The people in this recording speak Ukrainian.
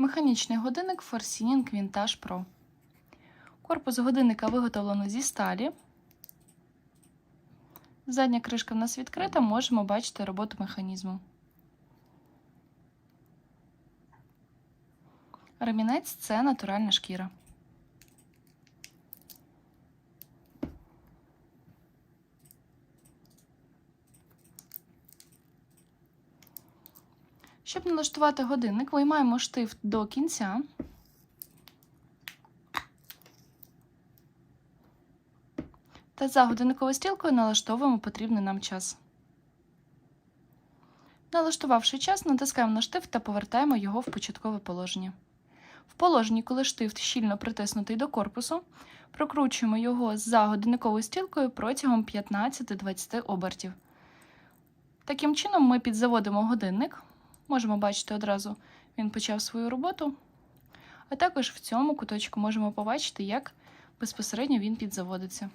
Механічний годинник Forcinin Vintage Pro. Корпус годинника виготовлено зі сталі. Задня кришка в нас відкрита, можемо бачити роботу механізму. Ремінець це натуральна шкіра. Щоб налаштувати годинник, виймаємо штифт до кінця. Та за годинниковою стрілкою налаштовуємо потрібний нам час. Налаштувавши час, натискаємо на штифт та повертаємо його в початкове положення. В положенні, коли штифт щільно притиснутий до корпусу, прокручуємо його за годинниковою стрілкою протягом 15-20 обертів. Таким чином, ми підзаводимо годинник. Можемо бачити одразу, він почав свою роботу. А також в цьому куточку можемо побачити, як безпосередньо він підзаводиться.